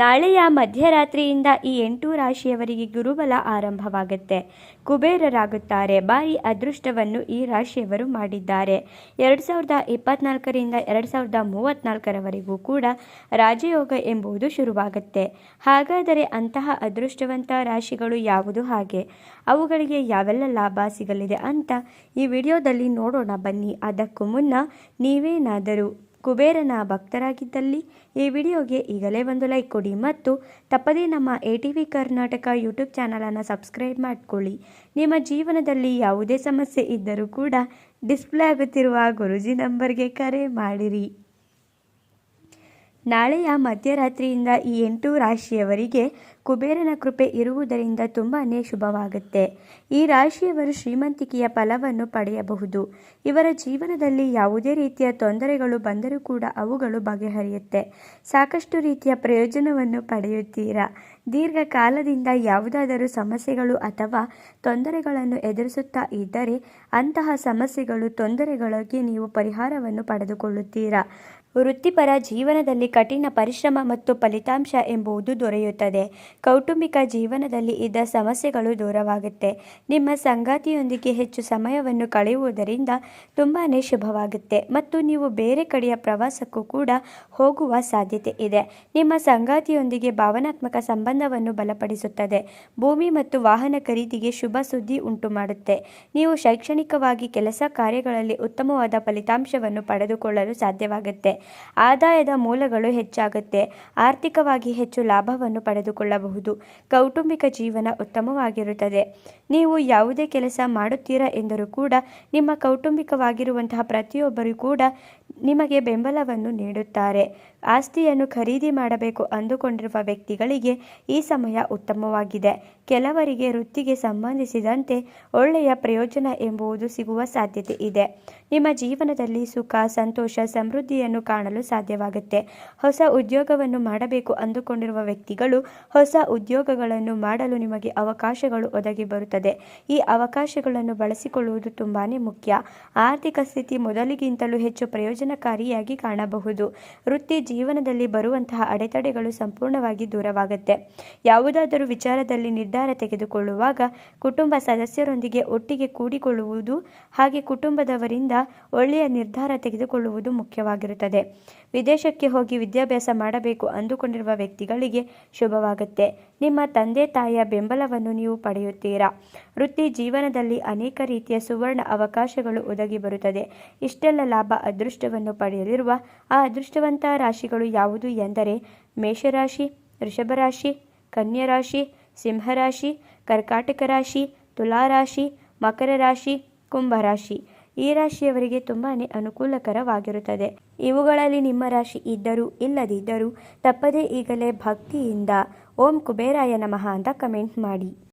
ನಾಳೆಯ ಮಧ್ಯರಾತ್ರಿಯಿಂದ ಈ ಎಂಟು ರಾಶಿಯವರಿಗೆ ಗುರುಬಲ ಆರಂಭವಾಗುತ್ತೆ. ಕುಬೇರರಾಗುತ್ತಾರೆ. ಬಾರಿ ಅದೃಷ್ಟವನ್ನು ಈ ರಾಶಿಯವರು ಮಾಡಿದ್ದಾರೆ. ಎರಡು ಸಾವಿರದ ಇಪ್ಪತ್ನಾಲ್ಕರಿಂದ ಎರಡು ಸಾವಿರದ ಮೂವತ್ತ್ನಾಲ್ಕರವರೆಗೂ ಕೂಡ ರಾಜಯೋಗ ಎಂಬುದು ಶುರುವಾಗುತ್ತೆ. ಹಾಗಾದರೆ ಅಂತಹ ಅದೃಷ್ಟವಂತ ರಾಶಿಗಳು ಯಾವುದು ಹಾಗೆ? ಅವುಗಳಿಗೆ ಯಾವೆಲ್ಲ ಲಾಭ ಸಿಗಲಿದೆ ಅಂತ ಈ ವಿಡಿಯೋದಲ್ಲಿ ನೋಡೋಣ ಬನ್ನಿ. ಅದಕ್ಕೂ ಮುನ್ನ ನೀವೇನಾದರೂ ಕುಬೇರನ ಭಕ್ತರಾಗಿದ್ದಲ್ಲಿ ಈ ವಿಡಿಯೋಗೆ ಈಗಲೇ ಒಂದು ಲೈಕ್ ಕೊಡಿ ಮತ್ತು ತಪ್ಪದೇ ನಮ್ಮ A T V Karnataka YouTube ಚಾನಲನ್ನು ಸಬ್ಸ್ಕ್ರೈಬ್ ಮಾಡಿಕೊಳ್ಳಿ. ನಿಮ್ಮ ಜೀವನದಲ್ಲಿ ಯಾವುದೇ ಸಮಸ್ಯೆ ಇದ್ದರೂ ಕೂಡ ಡಿಸ್ಪ್ಲೇ ಆಗುತ್ತಿರುವ ಗುರುಜಿ ನಂಬರ್ಗೆ ಕರೆ ಮಾಡಿರಿ. ನಾಳೆಯ ಮಧ್ಯರಾತ್ರಿಯಿಂದ ಈ ಎಂಟು ರಾಶಿಯವರಿಗೆ ಕುಬೇರನ ಕೃಪೆ ಇರುವುದರಿಂದ ತುಂಬಾ ಶುಭವಾಗುತ್ತೆ. ಈ ರಾಶಿಯವರು ಶ್ರೀಮಂತಿಕೆಯ ಫಲವನ್ನು ಪಡೆಯಬಹುದು. ಇವರ ಜೀವನದಲ್ಲಿ ಯಾವುದೇ ರೀತಿಯ ತೊಂದರೆಗಳು ಬಂದರೂ ಕೂಡ ಅವುಗಳು ಬಗೆಹರಿಯುತ್ತೆ. ಸಾಕಷ್ಟು ರೀತಿಯ ಪ್ರಯೋಜನವನ್ನು ಪಡೆಯುತ್ತೀರಾ? ದೀರ್ಘಕಾಲದಿಂದ ಯಾವುದಾದರೂ ಸಮಸ್ಯೆಗಳು ಅಥವಾ ತೊಂದರೆಗಳನ್ನು ಎದುರಿಸುತ್ತಾ ಇದ್ದರೆ ಅಂತಹ ಸಮಸ್ಯೆಗಳು, ತೊಂದರೆಗಳಿಗೆ ನೀವು ಪರಿಹಾರವನ್ನು ಪಡೆದುಕೊಳ್ಳುತ್ತೀರಾ? ವೃತ್ತಿಪರ ಜೀವನದಲ್ಲಿ ಕಠಿಣ ಪರಿಶ್ರಮ ಮತ್ತು ಫಲಿತಾಂಶ ಎಂಬುದು ದೊರೆಯುತ್ತದೆ. ಕೌಟುಂಬಿಕ ಜೀವನದಲ್ಲಿ ಇದ್ದ ಸಮಸ್ಯೆಗಳು ದೂರವಾಗುತ್ತೆ. ನಿಮ್ಮ ಸಂಗಾತಿಯೊಂದಿಗೆ ಹೆಚ್ಚು ಸಮಯವನ್ನು ಕಳೆಯುವುದರಿಂದ ತುಂಬಾ ಶುಭವಾಗುತ್ತೆ. ಮತ್ತು ನೀವು ಬೇರೆ ಕಡೆಯ ಪ್ರವಾಸಕ್ಕೂ ಕೂಡ ಹೋಗುವ ಸಾಧ್ಯತೆ ಇದೆ. ನಿಮ್ಮ ಸಂಗಾತಿಯೊಂದಿಗೆ ಭಾವನಾತ್ಮಕ ಸಂಬಂಧವನ್ನು ಬಲಪಡಿಸುತ್ತದೆ. ಭೂಮಿ ಮತ್ತು ವಾಹನ ಖರೀದಿಗೆ ಶುಭ ಸುದ್ದಿ ಉಂಟು ಮಾಡುತ್ತೆ ನೀವು ಶೈಕ್ಷಣಿಕವಾಗಿ ಕೆಲಸ ಕಾರ್ಯಗಳಲ್ಲಿ ಉತ್ತಮವಾದ ಫಲಿತಾಂಶವನ್ನು ಪಡೆದುಕೊಳ್ಳಲು ಸಾಧ್ಯವಾಗುತ್ತೆ. ಆದಾಯದ ಮೂಲಗಳು ಹೆಚ್ಚಾಗುತ್ತೆ. ಆರ್ಥಿಕವಾಗಿ ಹೆಚ್ಚು ಲಾಭವನ್ನು ಪಡೆದುಕೊಳ್ಳಬಹುದು. ಕೌಟುಂಬಿಕ ಜೀವನ ಉತ್ತಮವಾಗಿರುತ್ತದೆ. ನೀವು ಯಾವುದೇ ಕೆಲಸ ಮಾಡುತ್ತೀರಾ ಎಂದರೂ ಕೂಡ ನಿಮ್ಮ ಕೌಟುಂಬಿಕವಾಗಿರುವಂತಹ ಪ್ರತಿಯೊಬ್ಬರೂ ಕೂಡ ನಿಮಗೆ ಬೆಂಬಲವನ್ನು ನೀಡುತ್ತಾರೆ. ಆಸ್ತಿಯನ್ನು ಖರೀದಿ ಮಾಡಬೇಕು ಅಂದುಕೊಂಡಿರುವ ವ್ಯಕ್ತಿಗಳಿಗೆ ಈ ಸಮಯ ಉತ್ತಮವಾಗಿದೆ. ಕೆಲವರಿಗೆ ವೃತ್ತಿಗೆ ಸಂಬಂಧಿಸಿದಂತೆ ಒಳ್ಳೆಯ ಪ್ರಯೋಜನ ಎಂಬುದು ಸಿಗುವ ಸಾಧ್ಯತೆ ಇದೆ. ನಿಮ್ಮ ಜೀವನದಲ್ಲಿ ಸುಖ, ಸಂತೋಷ, ಸಮೃದ್ಧಿಯನ್ನು ಕಾಣಲು ಸಾಧ್ಯವಾಗುತ್ತೆ. ಹೊಸ ಉದ್ಯೋಗವನ್ನು ಮಾಡಬೇಕು ಅಂದುಕೊಂಡಿರುವ ವ್ಯಕ್ತಿಗಳು ಹೊಸ ಉದ್ಯೋಗಗಳನ್ನು ಮಾಡಲು ನಿಮಗೆ ಅವಕಾಶಗಳು ಒದಗಿ ಬರುತ್ತದೆ ಈ ಅವಕಾಶಗಳನ್ನು ಬಳಸಿಕೊಳ್ಳುವುದು ತುಂಬಾ ಮುಖ್ಯ. ಆರ್ಥಿಕ ಸ್ಥಿತಿ ಮೊದಲಿಗಿಂತಲೂ ಹೆಚ್ಚು ಪ್ರಯೋಜನಕಾರಿಯಾಗಿ ಕಾಣಬಹುದು. ವೃತ್ತಿ ಜೀವನದಲ್ಲಿ ಬರುವಂತಹ ಅಡೆತಡೆಗಳು ಸಂಪೂರ್ಣವಾಗಿ ದೂರವಾಗುತ್ತೆ. ಯಾವುದಾದರೂ ವಿಚಾರದಲ್ಲಿ ನಿರ್ಧಾರ ತೆಗೆದುಕೊಳ್ಳುವಾಗ ಕುಟುಂಬ ಸದಸ್ಯರೊಂದಿಗೆ ಒಟ್ಟಿಗೆ ಕೂಡಿಕೊಳ್ಳುವುದು ಹಾಗೆ ಕುಟುಂಬದವರಿಂದ ಒಳ್ಳೆಯ ನಿರ್ಧಾರ ತೆಗೆದುಕೊಳ್ಳುವುದು ಮುಖ್ಯವಾಗಿರುತ್ತದೆ. ವಿದೇಶಕ್ಕೆ ಹೋಗಿ ವಿದ್ಯಾಭ್ಯಾಸ ಮಾಡಬೇಕು ಅಂದುಕೊಂಡಿರುವ ವ್ಯಕ್ತಿಗಳಿಗೆ ಶುಭವಾಗುತ್ತೆ. ನಿಮ್ಮ ತಂದೆ ತಾಯಿಯ ಬೆಂಬಲವನ್ನು ನೀವು ಪಡೆಯುತ್ತೀರಾ? ವೃತ್ತಿ ಜೀವನದಲ್ಲಿ ಅನೇಕ ರೀತಿಯ ಸುವರ್ಣ ಅವಕಾಶಗಳು ಒದಗಿ ಬರುತ್ತದೆ. ಇಷ್ಟೆಲ್ಲ ಲಾಭ ಅದೃಷ್ಟವನ್ನು ಪಡೆಯಲಿರುವ ಆ ಅದೃಷ್ಟವಂತ ರಾಶಿಗಳು ಯಾವುದು ಎಂದರೆ ಮೇಷರಾಶಿ, ವೃಷಭರಾಶಿ, ಕನ್ಯರಾಶಿ, ಸಿಂಹರಾಶಿ, ಕರ್ಕಾಟಕ ರಾಶಿ, ತುಲಾರಾಶಿ, ಮಕರ ರಾಶಿ, ಕುಂಭರಾಶಿ. ಈ ರಾಶಿಯವರಿಗೆ ತುಂಬಾ ಅನುಕೂಲಕರವಾಗಿರುತ್ತದೆ. ಇವುಗಳಲ್ಲಿ ನಿಮ್ಮ ರಾಶಿ ಇದ್ದರೂ ಇಲ್ಲದಿದ್ದರೂ ತಪ್ಪದೇ ಈಗಲೇ ಭಕ್ತಿಯಿಂದ ಓಂ ಕುಬೇರಾಯ ನಮಃ ಅಂತ ಕಮೆಂಟ್ ಮಾಡಿ.